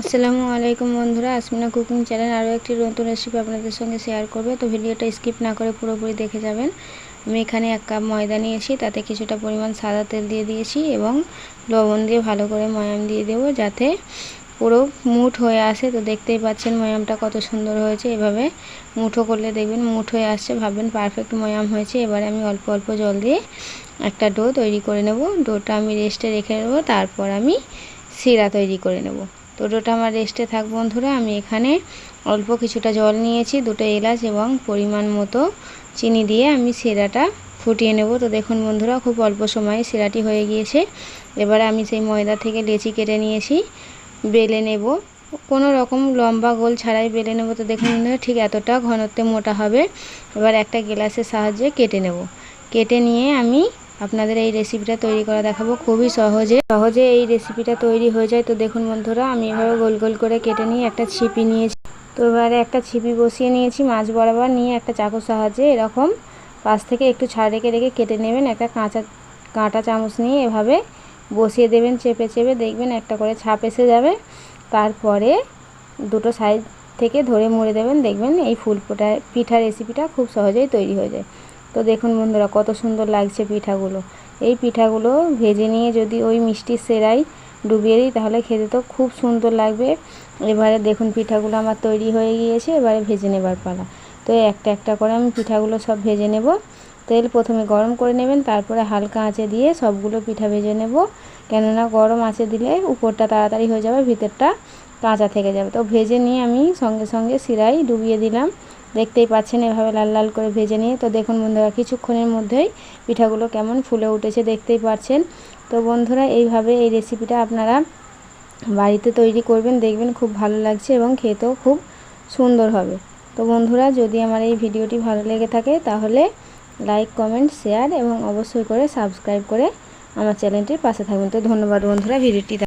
আসসালামু আলাইকুম বন্ধুরা, আসমিনা কুকিং চ্যানেল আরও একটি নতুন রেসিপি আপনাদের সঙ্গে শেয়ার করবে। তো ভিডিওটা স্কিপ না করে পুরোপুরি দেখে যাবেন। আমি এখানে এক কাপ ময়দা নিয়েছি, তাতে কিছুটা পরিমাণ সাদা তেল দিয়ে দিয়েছি এবং লবণ দিয়ে ভালো করে ময়াম দিয়ে দেবো যাতে পুরো মুঠ হয়ে আসে। তো দেখতেই পাচ্ছেন ময়ামটা কত সুন্দর হয়েছে। এভাবে মুঠো করলে দেখবেন মুঠ হয়ে আসছে, ভাববেন পারফেক্ট ময়াম হয়েছে। এবারে আমি অল্প অল্প জল দিয়ে একটা ডো তৈরি করে নেব। ডোটা আমি রেস্টে রেখে নেব তারপর আমি শিরা তৈরি করে নেব। তো ডোটা আমার রেস্টে থাক বন্ধুরা, আমি এখানে অল্প কিছুটা জল নিয়েছি, দুটো এলাচ এবং পরিমাণ মতো চিনি দিয়ে আমি সেরাটা ফুটিয়ে নেব। তো দেখুন বন্ধুরা, খুব অল্প সময়ে সেরাটি হয়ে গিয়েছে। এবারে আমি সেই ময়দা থেকে লেচি কেটে নিয়েছি, বেলে নেব। কোনো রকম লম্বা গোল ছাড়াই বেলে নেব। তো দেখুন বন্ধুরা, ঠিক এতটা ঘনত্বে মোটা হবে। এবার একটা গ্লাসের সাহায্যে কেটে নেব। কেটে নিয়ে আমি আপনাদের এই রেসিপিটা তৈরি করা দেখাবো। খুবই সহজে। সহজে এই রেসিপিটা তৈরি হয়ে যায়। তো দেখুন বন্ধুরা, আমি এভাবে গোল গোল করে কেটে নিয়ে একটা ছিপি নিয়েছি। তো এবারে একটা ছিপি বসিয়ে নিয়েছি মাছ বরাবর। নিয়ে একটা চাকুর সাহায্যে এরকম পাশ থেকে একটু ছাড় রেখে রেখে কেটে নেবেন। একটা কাঁচা, কাঁটা চামচ নিয়ে এভাবে বসিয়ে দেবেন, চেপে চেপে দেখবেন একটা করে ছাপ এসে যাবে। তারপরে দুটো সাইড থেকে ধরে মুড়ে দেবেন। দেখবেন এই ফুল পিঠা রেসিপিটা খুব সহজেই তৈরি হয়ে যায়। তো দেখুন বন্ধুরা, কত সুন্দর লাগছে পিঠাগুলো। এই পিঠাগুলো ভেজে নিয়ে যদি ওই মিষ্টির সেরাই ডুবিয়ে দিই, তাহলে খেতে তো খুব সুন্দর লাগবে। এবারে দেখুন পিঠাগুলো আমার তৈরি হয়ে গিয়েছে, এবারে ভেজে নেবার পালা। তো একটা একটা করে আমি পিঠাগুলো সব ভেজে নেব। তেল প্রথমে গরম করে নেবেন, তারপরে হালকা আঁচে দিয়ে সবগুলো পিঠা ভেজে নেব। কেননা গরম আঁচে দিলে উপরটা তাড়াতাড়ি হয়ে যাবে, ভিতরটা কাঁচা থেকে যাবে। তো ভেজে নিয়ে আমি সঙ্গে সঙ্গে সিরাই ডুবিয়ে দিলাম। দেখতেই পাচ্ছেন, এভাবে লাল লাল করে ভেজে নিয়ে। তো দেখুন বন্ধুরা, কিছুক্ষণের মধ্যেই পিঠাগুলো কেমন ফুলে উঠেছে, দেখতেই পাচ্ছেন। তো বন্ধুরা, এইভাবে এই রেসিপিটা আপনারা বাড়িতে তৈরি করবেন, দেখবেন খুব ভালো লাগছে এবং খেতেও খুব সুন্দর হবে। তো বন্ধুরা, যদি আমার এই ভিডিওটি ভালো লেগে থাকে, তাহলে লাইক কমেন্ট শেয়ার এবং অবশ্যই করে সাবস্ক্রাইব করে আমার চ্যানেলটির পাশে থাকবেন তো ধন্যবাদ বন্ধুরা, ভিডিওটি